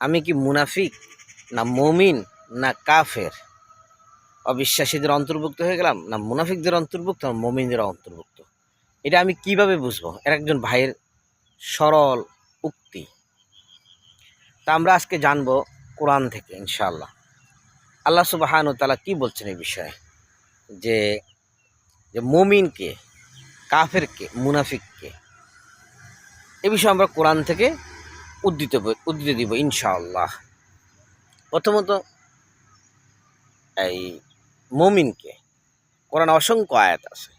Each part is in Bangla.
আমি কি মুনাফিক, না মমিন, না কাফের? অবিশ্বাসীদের অন্তর্ভুক্ত হয়ে গেলাম, না মুনাফিকদের অন্তর্ভুক্ত, না মমিনদের অন্তর্ভুক্ত? এটা আমি কীভাবে বুঝব? এর একজন ভাইয়ের সরল উক্তি। তা আমরা আজকে জানব কোরআন থেকে, ইনশাআল্লাহ। আল্লাহ সুবাহান তালা কি বলছেন এই বিষয়ে? যে যে মমিনকে কাফেরকে মুনাফিককে এ বিষয়ে আমরা কোরআন থেকে উদ্ধৃত উদ্দিত দিব, ইনশাআল্লাহ। প্রথমত, এই মমিনকে কোরআন অসংখ্য আয়াত আছে।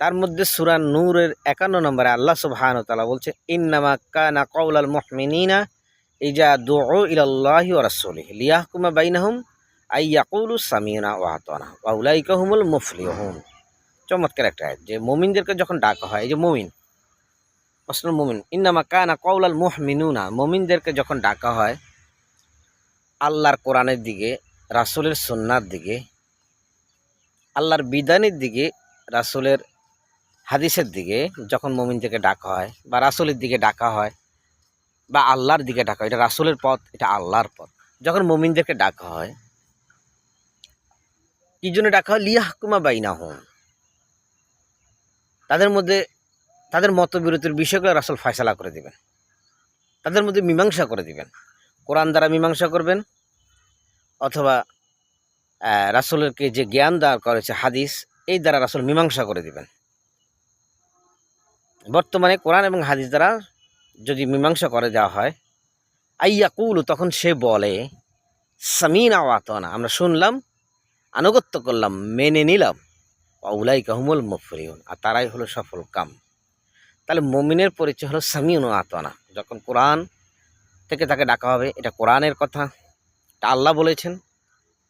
তার মধ্যে সুরান নূরের একান্ন নম্বরে আল্লাহ সুবহান তালা বলছে, ইন্নামা কানা কওলাল মুহমিনিনা ইজা দুউ ইলাল্লাহি রাসূলিহি লিয়াহকুমা বাইনাহুম আই ইয়াকুলু সামিনা ওয়া আতানা ওয়া উলাইকা হুমুল মুফলিহুন। চমৎকার একটা আয়াত, যে মুমিনদেরকে যখন ডাকা হয়, এই যে মুমিন প্রশ্ন মুমিন। ইন্নামা কানা কওলাল মুহমিনুনা। মুমিনদেরকে যখন ডাকা হয়, আল্লাহর কোরআনের দিকে, রাসূলের সুন্নার দিকে, আল্লাহর বিধানের দিকে, রাসূলের হাদিসের দিকে যখন মুমিনদেরকে ডাকা হয়, বা রাসূলের দিকে ডাকা হয়, বা আল্লাহর দিকে ডাকা হয়, এটা রাসূলের পথ, এটা আল্লাহর পথ। যখন মুমিনদেরকে ডাকা হয়, কি জন্য ডাকা হয়? লিয়াহকুমা বাইনা হোম তাদের মধ্যে তাদের মতবিরতির বিষয়গুলো রাসূল ফয়সালা করে দিবেন। তাদের মধ্যে মীমাংসা করে দিবেন। কোরআন দ্বারা মীমাংসা করবেন অথবা রাসূলেরকে যে জ্ঞান দেওয়া করেছে, হাদিস, এই দ্বারা রাসূল মীমাংসা করে দিবেন। বর্তমানে কোরআন এবং হাদিস দ্বারা যদি মীমাংসা করে দেওয়া হয় আইয়াকুল তখন সে বলে, সামিন আওয়াতনা আমরা শুনলাম, আনুগত্য করলাম, মেনে নিলাম। উলাই কাহমুল মুফরিউন আর তারাই হলো সফল কাম। তাহলে মমিনের পরিচয় হলো সামিউন আতনা যখন কোরআন থেকে তাকে ডাকা হবে, এটা কোরআনের কথা। এটা আল্লাহ বলেছেন।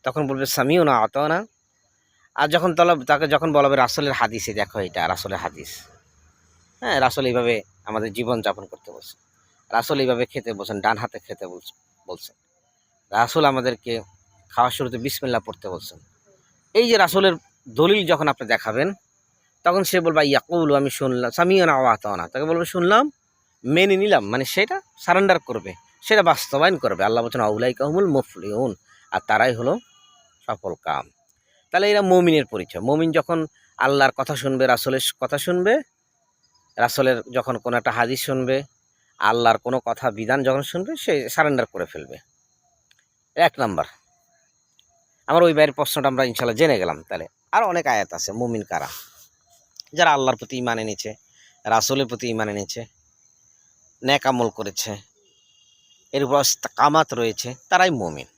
তখন বলবে সামিউন আতনা আর যখন তলা তাকে যখন বলা হবে রাসলের হাদিসে, দেখো এটা, রাসলের হাদিস। হ্যাঁ রাসল এইভাবে আমাদের জীবন যাপন করতে বলছেন রাসল এইভাবে খেতে বলছেন, ডান হাতে খেতে বলছেন বলছেন। রাসুল আমাদেরকে খাওয়ার শুরুতে বিসমিল্লা পড়তে বলছেন। এই যে রাসুলের দলিল যখন আপনি দেখাবেন তখন সে বলবে, ইয়াকুল, আমি শুনলাম সামিও না আওয়াত না তাকে বলবে, শুনলাম, মেনে নিলাম। মানে সেটা সারেন্ডার করবে, সেটা বাস্তবায়ন করবে। আল্লাহ বলছেন আউলাই কাহমুল মুফলিউন। আর তারাই হলো সফল কাম। তাহলে এরা মমিনের পরিচয়। মমিন যখন আল্লাহর কথা শুনবে, রাসুলের কথা শুনবে, রাসুলের যখন কোনো একটা হাদিস শুনবে, আল্লাহর কোনো কথা, বিধান যখন শুনবে, সে সারেন্ডার করে ফেলবে। এক নাম্বার। আমার ওই বাইরের প্রশ্নটা আমরা ইনশাল্লাহ জেনে গেলাম। তাহলে আরও অনেক আয়াত আছে, মুমিন কারা? যারা আল্লাহর প্রতি ইমান এনেছে রাসুলের প্রতি ইমান এনেছে ন্যাক আমল করেছে এর উপর কামাত রয়েছে তারাই মমিন।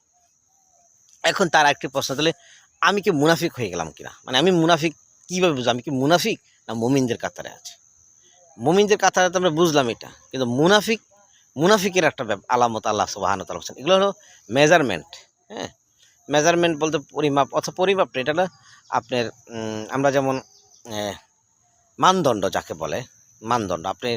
এখন তার একটি প্রশ্ন তাহলে আমি কি মুনাফিক হয়ে গেলাম কিনা? মানে আমি মুনাফিক কীভাবে বুঝলাম? আমি কি মুনাফিক না মুমিনদের কাতারে আছে? মুমিনদের কাতারে তো আমরা বুঝলাম এটা কিন্তু মুনাফিক মুনাফিকের একটা আলামত আল্লাহ সুবাহান তালা বলছেন। এগুলো হলো মেজারমেন্ট হ্যাঁ? মেজারমেন্ট বলতে পরিমাপ অথবা পরিমাপ না, এটা আপনার আমরা যেমন মানদণ্ড যাকে বলে, মানদণ্ড। আপনি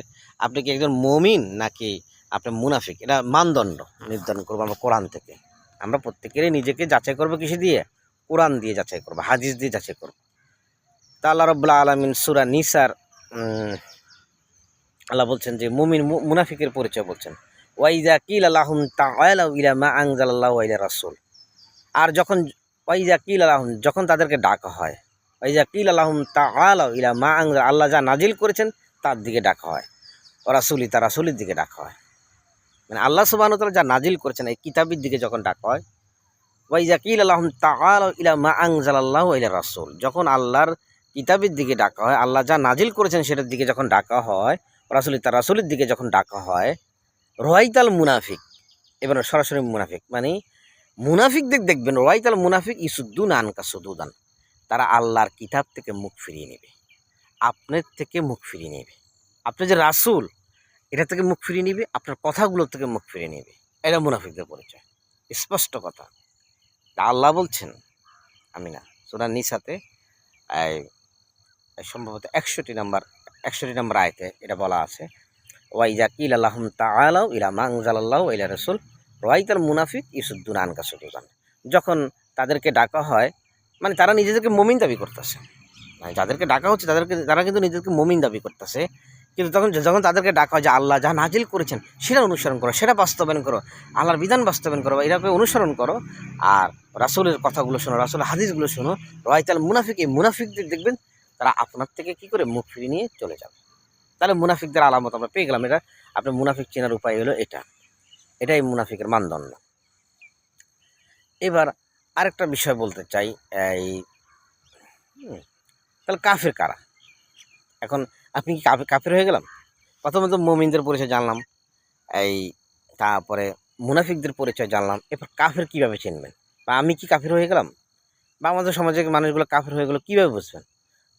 আপনি কি একজন মমিন নাকি আপনি মুনাফিক? এটা মানদণ্ড নির্ধারণ করব আমরা কোরআন থেকে। আমরা প্রত্যেকেরই নিজেকে যাচাই করব কিসে দিয়ে? কোরআন দিয়ে যাচাই করব, হাদিস দিয়ে যাচাই করব। তা আল্লাহ রব্লা আলমিন সুরা নিসার আল্লাহ বলছেন যে মুমিন মুনাফিকের পরিচয় বলছেন। ওয়াইজা কিল আল্লাহুম ইলা মা আনজালাল্লাহু ইলা রাসূল। আর যখন ওয়াইজা কিল আল্লাহুম যখন তাদেরকে ডাকা হয় ওয়াইজা কিল আল্লাহুম তাআলা ইলা মা আনজাল, আল্লাহ যা নাজিল করেছেন তার দিকে ডাকা হয়। ও রাসূলি, তার রাসূলের দিকে ডাকা হয়। মানে আল্লাহ তাআলা যা নাজিল করেছেন, এই কিতাবের দিকে যখন ডাকা হয় ওয়াইজা কিল আল্লাহুম তাআলা ইলা মা আনজালাল্লাহু ইলা রাসুল, যখন আল্লাহর কিতাবের দিকে ডাকা হয়, আল্লাহ যা নাজিল করেছেন সেটার দিকে যখন ডাকা হয় রাসুলি, তার রাসুলের দিকে যখন ডাকা হয়, রোয়াইতাল মুনাফিক, এবার সরাসরি মুনাফিক মানে মুনাফিকদের দেখবেন, রোয়াইতাল মুনাফিক ইসুদ্দুন আনকা সুদুদান। তারা আল্লাহর কিতাব থেকে মুখ ফিরিয়ে নেবে। আপনার থেকে মুখ ফিরিয়ে নেবে। আপনি যে রাসুল, এটা থেকে মুখ ফিরিয়ে নেবে, আপনার কথাগুলো থেকে মুখ ফিরিয়ে নেবে। এটা মুনাফিকদের পরিচয়। স্পষ্ট কথা। আল্লাহ বলছেন, আমি না, সুরা নিসাতে সম্ভবত একষট্টি নাম্বার একষট্টি নাম্বার আয়তে এটা বলা আছে ওয়াইজা কিল আল্লাহম তাআলাউ ইলা মাংজালাল্লাহ ইলা রসুল, রোয়াইতাল মুনাফিক ইসুদ্দুন আনকা সুদুদান। যখন তাদেরকে ডাকা হয় মানে তারা নিজেদেরকে মমিন দাবি করতেছে। মানে যাদেরকে ডাকা হচ্ছে, তাদেরকে, তারা কিন্তু নিজেদেরকে মমিন দাবি করতেছে। কিন্তু তখন, যখন তাদেরকে ডাকা হয় যে আল্লাহ যা নাজিল করেছেন, সেটা অনুসরণ করো, সেটা বাস্তবায়ন করো, আল্লাহর বিধান বাস্তবায়ন করো এটাকে অনুসরণ করো, আর রাসুলের কথাগুলো শোনো, রাসুলের হাদিসগুলো শোনো, রয়তাল মুনাফিক, এই মুনাফিকদের দেখবেন, তারা আপনার থেকে কি করে মুখ ফিরিয়ে নিয়ে চলে যাবে? তাহলে মুনাফিকদের আলামত আমরা পেয়ে গেলাম। এটা আপনার মুনাফিক চেনার উপায় হলো এটা। এটাই মুনাফিকের মানদণ্ড। এবার আরেকটা বিষয় বলতে চাই, এই তাহলে কাফের কারা? এখন আপনি কি কাফে, কাফের হয়ে গেলাম? প্রথমত মোমিনদের পরিচয় জানলাম, এই, তারপরে মুনাফিকদের পরিচয় জানলাম, এরপর কাফের কীভাবে চিনবেন? বা আমি কি কাফের হয়ে গেলাম? বা আমাদের সমাজের মানুষগুলো কাফের হয়ে গেলো কীভাবে বুঝবেন?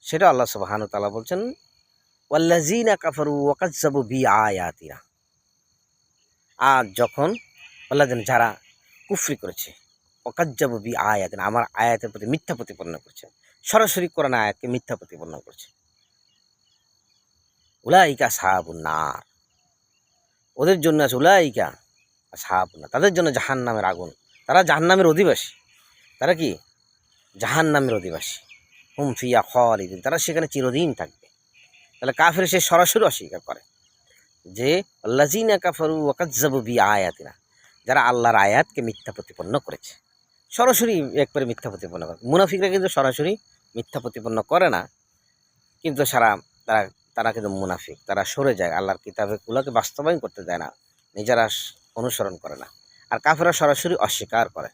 সেটা আল্লাহ সুবাহানু তালা বলছেন ওয়াল্লাজিনা কাফারু ওয়াকাজ্জাবু বি আয়াতিনা আর যখন, আল্লাহ যারা কুফরি করেছে ওকাজ্জাবু বি আয়াতিনা আমার আয়াতের প্রতি মিথ্যা প্রতিপন্ন করছে। সরাসরি কোরআন আয়াতকে মিথ্যা প্রতিপন্ন করছে। উলাইকা সাহাবুন নার। ওদের জন্য আছে উলাইকা সাহাবুন নার। তাদের জন্য জাহান নামের আগুন। তারা জাহান নামের অধিবাসী। তারা কি? জাহান নামের অধিবাসী। হুম ফিয়া খালিদিন। তারা সেখানে চিরদিন থাকবে। তাহলে কাফের সে সরাসরি অস্বীকার করে যে আল্লাজিনা কাফারু ওয়াকাজ্জাবু বি আয়াতিনা। যারা আল্লাহর আয়াতকে মিথ্যা প্রতিপন্ন করেছে। সরাসরি একবারে মিথ্যা প্রতিপন্ন করে। মুনাফিকরা কিন্তু সরাসরি মিথ্যা প্রতিপন্ন করে না। কিন্তু সারা তারা তারা কিন্তু মুনাফিক। তারা সরে যায়, আল্লাহর কিতাবেগুলোকে বাস্তবায়ন করতে দেয় না। নিজেরা অনুসরণ করে না। আর কাফেরা সরাসরি অস্বীকার করে।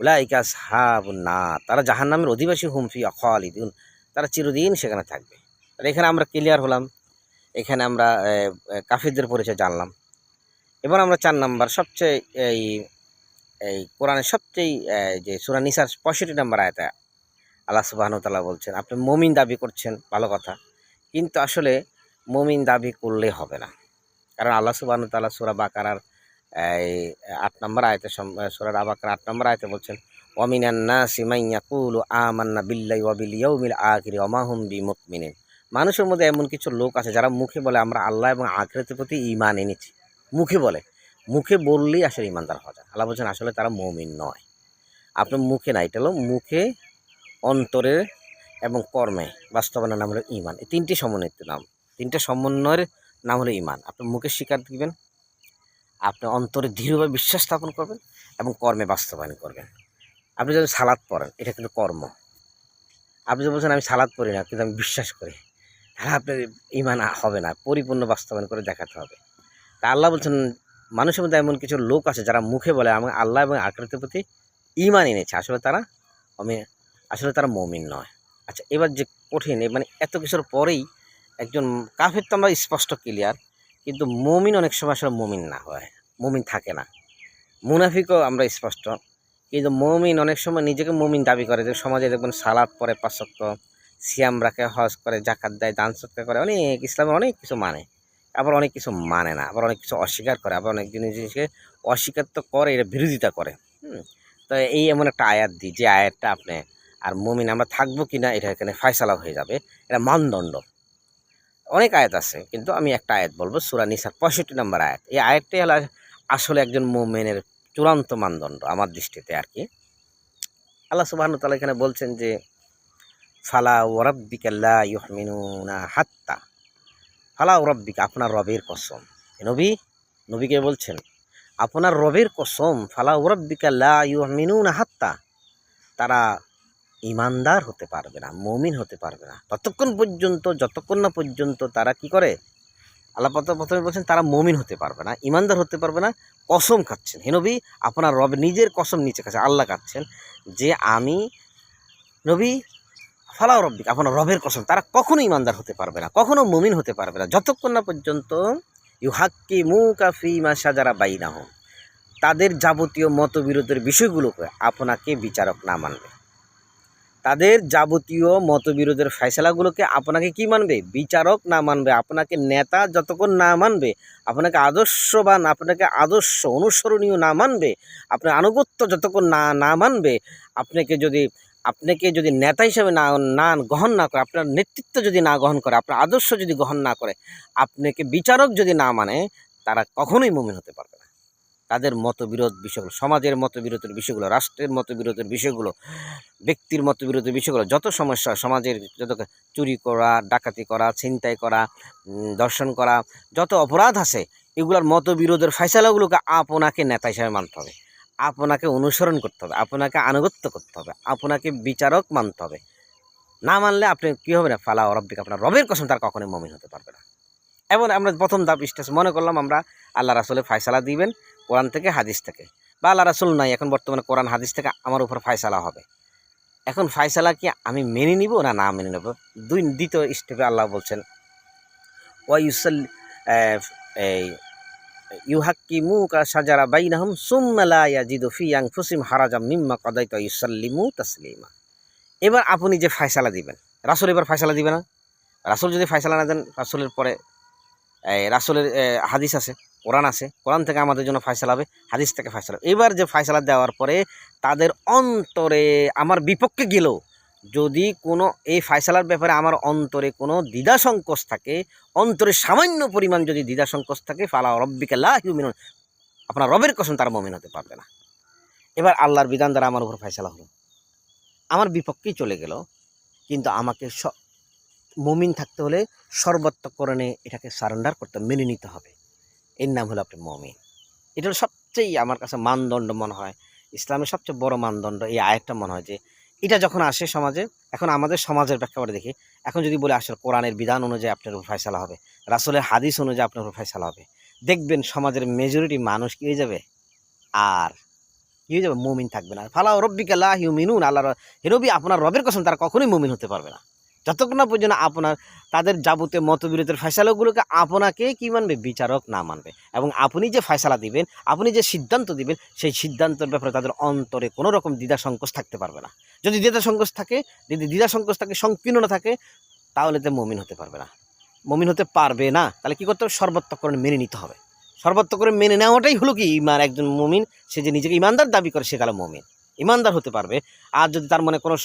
উলাইকা সাহাবুন না তারা জাহান্নামের অধিবাসী হুমফি খালিদুন। তারা চিরদিন সেখানে থাকবে। আর এখানে আমরা ক্লিয়ার হলাম। এখানে আমরা কাফিরদের পরিচয় জানলাম। এবার আমরা চার নাম্বার, সবচেয়ে এই এই কোরআনের সবচেয়ে যে সুরা নিসার পঁয়ষট্টি নম্বর আয়তা, আল্লাহ সুবাহন তাল্লাহ বলছেন, আপনি মমিন দাবি করছেন, ভালো কথা, কিন্তু আসলে মমিন দাবি করলে হবে না। কারণ আল্লাহ সুবাহন তাল্লাহ সুরা বাকারার এই আট নম্বর আয়তে সুরার আবাকার আট নম্বর আয়তে বলছেন বি মানুষের মধ্যে এমন কিছু লোক আছে যারা মুখে বলে, আমরা আল্লাহ এবং আখেরাতের প্রতি ইমান এনেছি। মুখে বলে। মুখে বললেই আসলে ইমানদার হওয়া যায়। আল্লাহ বলছেন, আসলে তারা মমিন নয়। আপনার মুখে না, এটা হলো মুখে, অন্তরে এবং কর্মে। বাস্তবায়নের নাম হলো ইমান এই তিনটি সমন্বিত নাম। তিনটে সমন্বয়ের নাম হলো ইমান আপনি মুখে স্বীকার দিবেন, আপনি অন্তরে দৃঢ়ভাবে বিশ্বাস স্থাপন করবেন এবং কর্মে বাস্তবায়ন করবেন। আপনি যদি সালাদ পড়েন, এটা কিন্তু কর্ম। আপনি যদি বলছেন, আমি সালাদ পড়ি না, কিন্তু আমি বিশ্বাস করি, তাহলে আপনার ইমান হবে না। পরিপূর্ণ বাস্তবায়ন করে দেখাতে হবে। তা আল্লাহ বলছেন মানুষের মধ্যে এমন কিছু লোক আছে যারা মুখে বলে আমি আল্লাহ এবং আখরাতের প্রতি ইমান এনেছে। আসলে তারা, আমি, আসলে তারা মমিন নয়। আচ্ছা এবার যে কঠিন মানে এত কিছুর পরেই একজন কাফের তো আমরা স্পষ্ট ক্লিয়ার কিন্তু মমিন অনেক সময় আসলে মমিন না হয়, মমিন থাকে না। মুনাফিকও আমরা স্পষ্ট, কিন্তু মমিন অনেক সময় নিজেকে মমিন দাবি করে যে সমাজে দেখবেন সালাদ পরে পাঁচক্ত সিয়াম রাখে, হজ করে, জাকাত দেয়, দান সৎকার করে, অনেক ইসলামের অনেক কিছু মানে। আবার অনেক কিছু মানে না, আবার অনেক কিছু অস্বীকার করে, আবার অনেক জিনিস, জিনিসকে অস্বীকার তো করে, এটা বিরোধিতা করে। তো এই এমন একটা আয়াত দিই যে আয়াতটা আপনি, আর মমিন আমরা থাকব কি না, এটা এখানে ফয়সালা হয়ে যাবে। এটা মানদণ্ড। অনেক আয়াত আছে, কিন্তু আমি একটা আয়াত বলব, সুরা নিসার পঁয়ষট্টি নম্বর আয়াত। এই আয়াতটাই হলো আসলে একজন মোমেনের চূড়ান্ত মানদণ্ড আমার দৃষ্টিতে আর কি। আল্লাহ সুবাহন তালা এখানে বলছেন যে, ফালা ওরব্বিকাল্লা ইহমিনুনা হাত্তা। ফালা ওরব্বিকা আপনার রবের কসম। নবী নবীকে বলছেন, আপনার রবের কসম ফালা ওরব্বিকাল্লা ইহমিনুনা হাত্তা। তারা ইমানদার হতে পারবে না, মমিন হতে পারবে না। ততক্ষণ পর্যন্ত, যতক্ষণ না পর্যন্ত তারা কি করে? আল্লাহ প্রথমে বলছেন, তারা মমিন হতে পারবে না, ইমানদার হতে পারবে না, কসম খাচ্ছেন। হে নবী, আপনার রব নিজের কসম নিচে খাচ্ছে, আল্লাহ খাচ্ছেন যে, আমি, নবী ফালাও রব্বিক, আপনার রবের কসম, তারা কখনো ইমানদার হতে পারবে না, কখনো মমিন হতে পারবে না। যতক্ষণ না পর্যন্ত ইউ হাক্কি মু কাফি মা সাজারা বাইনাহ তাদের যাবতীয় মতবিরোধের বিষয়গুলোকে আপনাকে বিচারক না মানবে। তাদের যাবতীয় মতবিরোধের ফয়সালাগুলোকে আপনাকে কি মানবে? বিচারক না মানবে, আপনাকে নেতা যতক্ষণ না মানবে, আপনাকে আদর্শবান, আপনাকে আদর্শ অনুসরণীয় না মানবে, আপনার আনুগত্য যতক্ষণ না না মানবে, আপনাকে যদি আপনাকে যদি নেতা হিসেবে না না গ্রহণ না করে, আপনার নেতৃত্ব যদি না গ্রহণ করে, আপনার আদর্শ যদি গ্রহণ না করে, আপনাকে বিচারক যদি না মানে তারা কখনোই মুমিন হতে পারবে না। তাদের মতবিরোধ বিষয়গুলো, সমাজের মতবিরোধের বিষয়গুলো, রাষ্ট্রের মতবিরোধের বিষয়গুলো, ব্যক্তির মতবিরোধের বিষয়গুলো, যত সমস্যা, সমাজের যত চুরি করা, ডাকাতি করা, ছিনতাই করা দর্শন করা, যত অপরাধ আছে, এগুলোর মতবিরোধের ফয়সালাগুলোকে আপনাকে নেতা হিসাবে মানতে হবে। আপনাকে অনুসরণ করতে হবে, আপনাকে আনুগত্য করতে হবে, আপনাকে বিচারক মানতে হবে। না মানলে আপনি কী হবে না? ফালা অরব্বিক আপনার রবের কসম তার কখনোই মমিন হতে পারবে না। এবং আমরা প্রথম ধাপ স্টেজ মনে করলাম আমরা, আল্লাহ রাসুলের ফায়সালা দিবেন কোরআন থেকে, হাদিস থেকে। বা আল্লাহ রাসুল নাই, এখন বর্তমানে কোরআন, হাদিস থেকে আমার উপর ফায়সালা হবে। এখন ফায়সালা কি আমি মেনে নিব না না মেনে নেব? দুই, দ্বিতীয় স্টেপে আল্লাহ বলছেন ওয়াইসল এই ইউহাক্কিমু কা সাজারা বাইনাহুম সুম্মা লা ইয়াজিদু ফি আনফুসিহিম হারাজাম মিম্মা কাদাইতা ইউসাল্লিমু তাসলিমা। এবার আপনি যে ফায়সালা দিবেন, রাসূল এবার ফায়সালা দিবে না? রাসূল যদি ফায়সালা না দেন, রাসূলের পরে রাসূলের হাদিস আছে, কোরআন আছে, কোরআন থেকে আমাদের জন্য ফায়সালা হবে, হাদিস থেকে ফায়সালা এবার যে ফায়সালা দেওয়ার পরে তাদের অন্তরে আমার বিপক্ষে গেলেও যদি কোনো এই ফায়সালার ব্যাপারে আমার অন্তরে কোনো দ্বিধা সংকোচ থাকে, অন্তরে সামান্য পরিমাণ যদি দ্বিধা সংকোচ থাকে, ফালা রব্বিকা লা ইউমিনুন, আপনার রবের কসম তার মমিন হতে পারবে না। এবার আল্লাহর বিধান দ্বারা আমার উপর ফায়সালা হলো। আমার বিপক্ষেই চলে গেল, কিন্তু আমাকে স, মমিন থাকতে হলে সর্বত্রকরণে এটাকে সারেন্ডার করতে মেনে নিতে হবে। এর নাম হলো আপনি মমিন। এটা হলো সবচেয়ে আমার কাছে মানদণ্ড মনে হয়। ইসলামের সবচেয়ে বড় মানদণ্ড এই আয়াতটা মনে হয় যে এটা যখন আসে সমাজে, এখন আমাদের সমাজের প্রেক্ষাপটে দেখি, এখন যদি বলে আসলে কোরআনের বিধান অনুযায়ী আপনার উপর ফয়সালা হবে, রাসূলের হাদিস অনুযায়ী আপনার উপর ফয়সালা হবে, দেখবেন সমাজের মেজরিটি মানুষ কি হয়ে যাবে? আর কি হয়ে যাবে? মুমিন থাকবে না। ফালা রব্বিকা লা ইউমিনুন আল্লাহ হিরবি আপনার রবের কসম তারা কখনোই মুমিন হতে পারবে না। যতক্ষণ না পর্যন্ত আপনার তাদের যাবতীয় মতবিরোধের ফয়সালাগুলোকে আপনাকে কি মানবে? বিচারক না মানবে। এবং আপনি যে ফয়সালা দিবেন, আপনি যে সিদ্ধান্ত দিবেন, সেই সিদ্ধান্তের ব্যাপারে তাদের অন্তরে কোনো রকম দ্বিধা সংকোচ থাকতে পারবে না। যদি দ্বিধা সংকোচ থাকে, যদি দ্বিধা সংকোচ থাকে সংকীর্ণতা থাকে, তাহলে তো মমিন হতে পারবে না। মমিন হতে পারবে না। তাহলে কি করতে হবে? সর্বত্রকরণ মেনে নিতে হবে। সর্বত্রকরণ মেনে নেওয়াটাই হলো কি? ইমান, একজন মমিন, সে যে নিজেকে ইমানদার দাবি করে, সে কালো মমিন। ইমানদার হতে পারবে। আর যদি তার মনে কোনো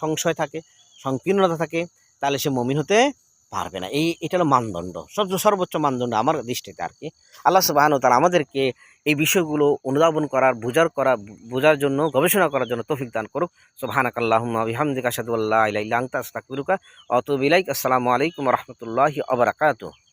সংশয় থাকে সংকীর্ণতা থাকে, তাহলে সে মমিন হতে পারবে না। এই, এটা হলো মানদণ্ড। সব- সর্বোচ্চ মানদণ্ড আমার দৃষ্টিতে আর কি। আল্লাহ সুবাহান তারা আমাদেরকে এই বিষয়গুলো অনুধাবন করার, বোঝার করা, বোঝার জন্য, গবেষণা করার জন্য তফিক দান করুক। সোহানাক আল্লাহুম্মা সাদুল্লাহ আশহাদু আস্তাকুরুকা ইলাইক। আসসালামু আলাইকুম রহমতুল্লাহ বারাকাতুহু।